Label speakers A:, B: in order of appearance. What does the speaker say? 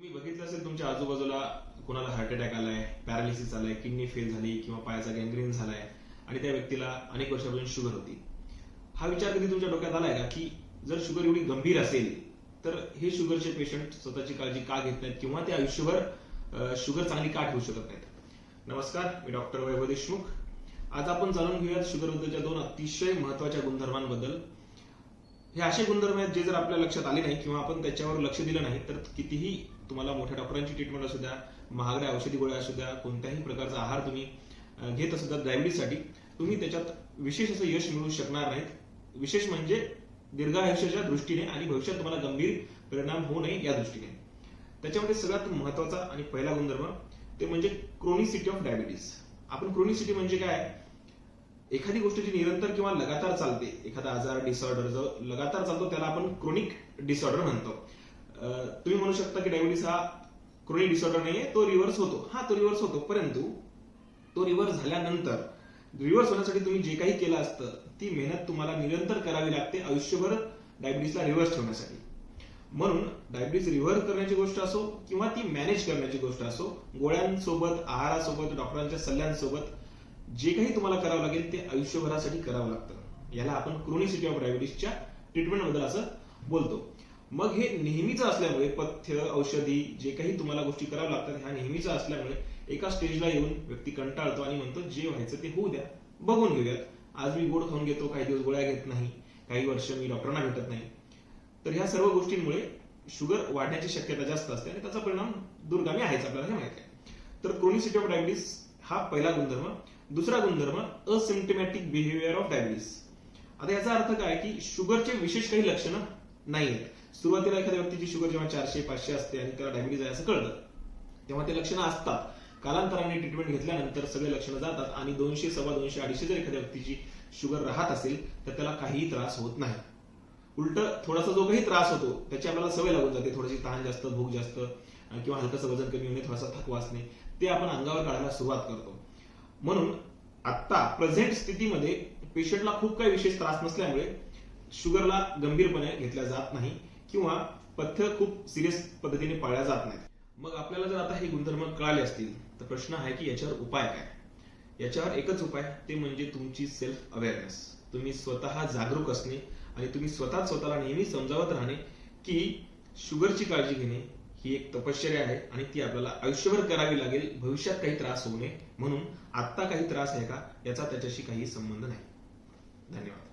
A: तुम्ही बघितलं असेल तुमच्या आजूबाजूला कोणाला हार्ट अटॅक आलाय पॅरालिसिस आलाय किडनी फेल झाली किंवा पायाचा गँग्रीन झालाय आणि त्या व्यक्तीला अनेक वर्षापासून शुगर होती. हा विचार कधी तुमच्या डोक्यात आलाय का? की जर शुगर एवढी गंभीर असेल तर हे शुगरचे पेशंट स्वतःची काळजी का घेत नाहीत किंवा ते आयुष्यभर शुगर चांगली का ठेवू शकत नाहीत? नमस्कार मी डॉक्टर वैभव देशमुख. आज आपण जाणून घेऊयात शुगरबद्दलच्या दोन अतिशय महत्त्वाच्या गुणधर्मांबद्दल. हे असे गुणधर्म आहेत जे जर आपल्या लक्षात आले नाही किंवा आपण त्याच्यावर लक्ष दिलं नाही तर कितीही तुम्हाला मोठ्या डॉक्टरांची ट्रीटमेंट असू द्या महागड्या औषधी गोळ्या असू द्या कोणत्याही प्रकारचा आहार तुम्ही घेत असू द्या डायबिटीससाठी तुम्ही त्याच्यात विशेष असं यश मिळू शकणार नाहीत. विशेष म्हणजे दीर्घायुष्याच्या दृष्टीने आणि भविष्यात तुम्हाला गंभीर परिणाम होऊ नये या दृष्टीने. त्याच्यामध्ये सगळ्यात महत्त्वाचा आणि पहिला गुणधर्म ते म्हणजे क्रोनिसिटी ऑफ डायबिटीस आपण क्रोनिसिटी म्हणजे काय? एखादी गोष्ट जी निरंतर किंवा लगातार चालते एखादा आजार डिसऑर्डर जो लगातार चालतो त्याला आपण क्रोनिक डिसऑर्डर म्हणतो. तुम्ही म्हणू शकता की डायबिटीस हा क्रोनिक डिसऑर्डर नाहीये तो रिव्हर्स होतो. हा तो रिव्हर्स होतो. परंतु तो रिव्हर्स झाल्यानंतर रिव्हर्स होण्यासाठी तुम्ही जे काही केलं असतं ती मेहनत तुम्हाला निरंतर करावी लागते आयुष्यभर डायबिटीसला रिव्हर्स ठेवण्यासाठी. म्हणून डायबिटीस रिव्हर्स करण्याची गोष्ट असो किंवा ती मॅनेज करण्याची गोष्ट असो गोळ्यांसोबत आहारासोबत डॉक्टरांच्या सल्ल्यांसोबत जे काही तुम्हाला करावं लागेल ते आयुष्यभरासाठी करावं लागतं. याला आपण क्रोनिसिटी ऑफ डायबिटीसच्या ट्रीटमेंटबद्दल असं बोलतो. मग हे नेहमीचं असल्यामुळे पथ्य औषधी जे काही तुम्हाला गोष्टी कराव्या लागतात ह्या नेहमीचं असल्यामुळे एका स्टेजला येऊन व्यक्ती कंटाळतो आणि म्हणतो जे व्हायचं ते होऊ द्या. बघून घेऊयात. आज मी गोड खाऊन घेतो काही दिवस गोळ्या घेत नाही काही वर्ष मी डॉक्टरांना भेटत नाही. तर ह्या सर्व गोष्टींमुळे शुगर वाढण्याची शक्यता जास्त असते आणि त्याचा परिणाम दुर्गामी आहेच आपल्याला हे माहिती आहे. तर क्रोनिसिटी ऑफ डायबिटीस हा पहिला गुणधर्म. दुसरा गुणधर्म असिम्टमॅटिक बिहेवियर ऑफ डायबिटीस आता याचा अर्थ काय की शुगरचे विशेष काही लक्षणं नाही आहेत सुरुवातीला एखाद्या व्यक्तीची शुगर जेव्हा चारशे पाचशे असते आणि त्याला डायबिटीज आहे असं कळतं. तेव्हा ते लक्षणं असतात. कालांतराने ट्रीटमेंट घेतल्यानंतर सगळे लक्षणं जातात आणि दोनशे सव्वा दोनशे अडीचशे जर एखाद्या व्यक्तीची शुगर राहत असेल तर त्याला काहीही त्रास होत नाही. उलट थोडासा जो काही त्रास होतो त्याची आपल्याला सवय लागून जाते. थोडीशी ताण जास्त भूक जास्त किंवा हलकंसं वजन कमी होणे थोडासा थकवा असणे ते आपण अंगावर काढायला सुरुवात करतो. म्हणून आत्ता प्रेझेंट स्थितीमध्ये पेशंटला खूप काही विशेष त्रास नसल्यामुळे शुगरला गंभीरपणे घेतल्या जात नाही किंवा पथ्य खूप सिरियस पद्धतीने पाळल्या जात नाहीत. मग आपल्याला जर आता हे गुणधर्म कळाले असतील तर प्रश्न आहे की याच्यावर उपाय काय? याच्यावर एकच उपाय ते म्हणजे तुमची सेल्फ अवेअरनेस तुम्ही स्वतः जागरूक असणे आणि तुम्ही स्वतः स्वतःला नेहमी समजावत राहणे की शुगरची काळजी घेणे ही एक तपश्चर्या आहे आणि ती आपल्याला आयुष्यभर करावी लागेल भविष्यात काही त्रास होऊ नये म्हणून आत्ता काही त्रास आहे का याचा त्याच्याशी काही संबंध नाही. धन्यवाद.